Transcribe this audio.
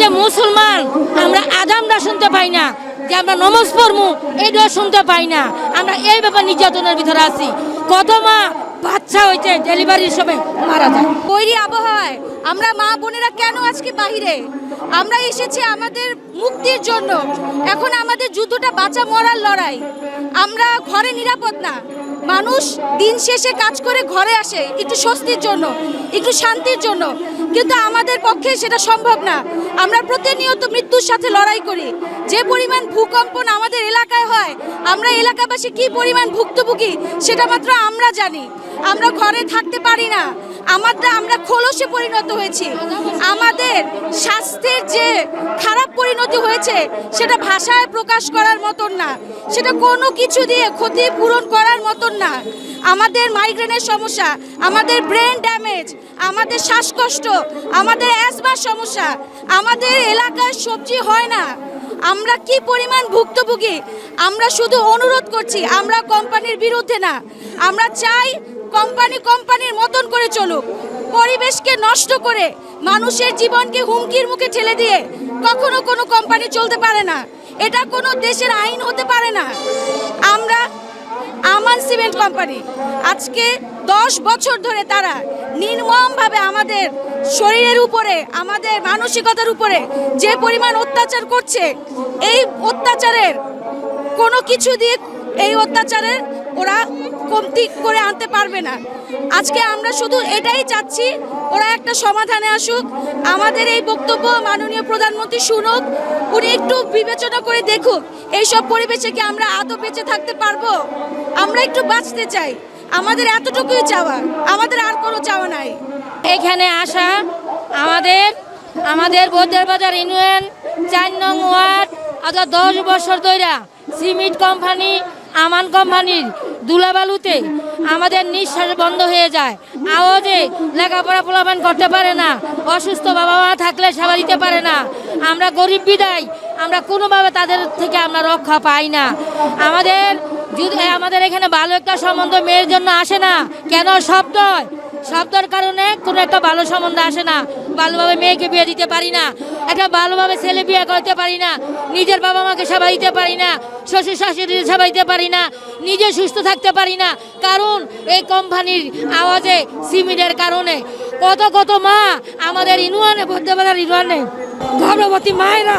যে মুসলমান, আমরা আদামরা শুনতে পাই না, যে আমরা নমজ পড়মু এইটাও শুনতে পাই না। আমরা এই ব্যাপার নির্যাতনের ভিতরে আছি। কত মা বাচ্চা হয়েছে ডেলিভারির সময় মারা যায়। বৈরী আবহাওয়ায় আমরা মা বোনেরা কেন আজকে বাহিরে? আমরা এসেছি আমাদের মুক্তির জন্য। এখন আমাদের যুদ্ধটা বাঁচা মরার লড়াই। আমরা ঘরে নিরাপদ না। মানুষ দিন শেষে কাজ করে ঘরে আসে, একটু স্বস্তির জন্য, একটু শান্তির জন্য। কিন্তু আমাদের পক্ষে সেটা সম্ভব না। আমরা প্রতিনিয়ত মৃত্যুর সাথে লড়াই করি। যে পরিমাণ ভূকম্পন আমাদের এলাকায় হয়, আমরা এলাকাবাসী কি পরিমাণ ভুক্তভোগী, সেটা মাত্র আমরা জানি। আমরা ঘরে থাকতে পারি না। আমাদের আমরা খোলসে পরিণত হয়েছি। আমাদের স্বাস্থ্যের যে খারাপ পরিণতি হয়েছে, সেটা ভাষায় প্রকাশ করার মতন না। সেটা কোনো কিছু দিয়ে ক্ষতি পূরণ করার মতন না। আমাদের মাইগ্রেনের সমস্যা, আমাদের ব্রেন ড্যামেজ আমাদের শ্বাসকষ্ট, আমাদের অ্যাসমার সমস্যা, আমাদের এলাকায় সবজি হয় না। আমরা কি পরিমাণ ভুক্তভোগী? আমরা শুধু অনুরোধ করছি, আমরা কোম্পানির বিরুদ্ধে না। আমরা চাই কোম্পানি কোম্পানির মতন করে চলুক। পরিবেশকে নষ্ট করে মানুষের জীবনকে হুমকির মুখে ঠেলে দিয়ে কখনো কোনো কোম্পানি চলতে পারে না। এটা কোনো দেশের আইন হতে পারে না। আমরা আমান সিমেন্ট কোম্পানি। আজকে দশ বছর ধরে তারা নির্মমভাবে আমাদের শরীরের উপরে, আমাদের মানসিকতার উপরে যে পরিমাণ অত্যাচার করছে, এই অত্যাচারের কোনো কিছু দিয়ে এই অত্যাচারের ওরা কমতি করে আনতে পারবে না। আজকে আমরা শুধু এটাই চাচ্ছি, ওরা একটা সমাধানে আসুক। আমাদের এই বক্তব্য মাননীয় প্রধানমন্ত্রী শুনুক, উনি একটু বিবেচনা করে দেখুক, এইসব পরিবেশে কি আমরা আদৌ বেঁচে থাকতে পারব? আমরা একটু বাঁচতে চাই। আমাদের এতটুকুই চাওয়া, আমাদের আর কোনো চাওয়া নাই। এখানে আসা আমাদের আমাদের বৌদ্ধের বাজার ইউনিয়ন চার নং ওয়ার্ড অর্থাৎ দশ বছর ধরে সিমেন্ট কোম্পানি, আমান কোম্পানির দুলাবালুতে আমাদের নিঃশ্বাস বন্ধ হয়ে যায়। আওয়াজে লেখাপড়া পোলাপান করতে পারে না, অসুস্থ বাবা মা থাকলে সেবা দিতে পারে না। আমরা গরিব বিদায়, আমরা কোনোভাবে তাদের থেকে আমরা রক্ষা পাই না। আমাদের যদি, আমাদের এখানে ভালো একটা সম্বন্ধ মেয়ের জন্য আসে না, কেন শব্দ শব্দের কারণে কোনো একটা ভালো সম্বন্ধ আসে না। ভালোভাবে মেয়েকে বিয়ে দিতে পারি না। একটা ভালোভাবে ছেলে বিয়ে করতে পারি না। নিজের বাবা মাকে সেবা দিতে পারি না। শ্বশুর শাশুড়ি সেবা দিতে পারি না। নিজে সুস্থ থাকতে পারি না। কারণ এই কোম্পানির আওয়াজে সিমেন্টের কারণে। কত কত মা আমাদের ইনুয়ানে বদ্যবাজার ইনুয়ানে, গর্ভবতী মায়েরা